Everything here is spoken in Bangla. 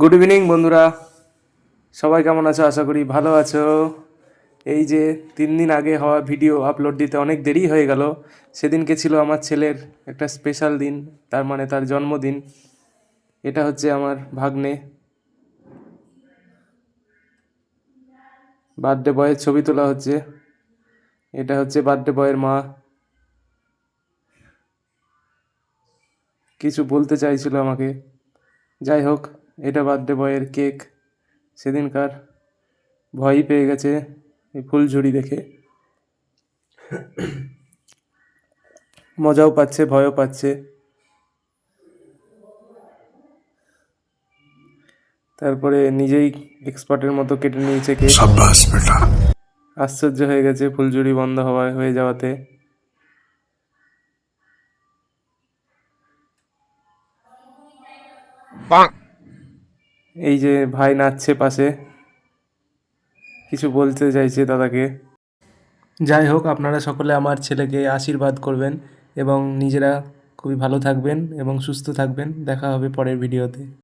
গুড ইভিনিং বন্ধুরা। সবাই কেমন আছো? আশা করি ভালো আছো। এই যে তিন দিন আগে হওয়া ভিডিও আপলোড দিতে অনেক দেরি হয়ে গেল। সেদিনকে ছিল আমার ছেলের একটা স্পেশাল দিন, তার মানে তার জন্মদিন। এটা হচ্ছে আমার ভাগ্নে। বার্থডে বয়ের ছবি তোলা হচ্ছে। এটা হচ্ছে বার্থডে বয়ের মা। কিছু বলতে চাইছিল আমাকে। যাই হোক এটা বার্থডে বয়ের কেক। সেদিনকার ভয়ই পেয়ে গেছে এই ফুলঝুরি দেখে। মজাও পাচ্ছে ভয়ও পাচ্ছে। তারপরে নিজেই এক্সপার্টের মতো কেটে নিয়েছে কেক। আশ্চর্য হয়ে গেছে ফুলঝুরি বন্ধ হওয়া হয়ে যাওয়াতে। এই যে ভাই নাচছে পাশে। কিছু বলতে চাইছে দাদাকে। যাই হোক, আপনারা সকলে আমার ছেলেকে আশীর্বাদ করবেন এবং নিজেরা খুবই ভালো থাকবেন এবং সুস্থ থাকবেন। দেখা হবে পরের ভিডিওতে।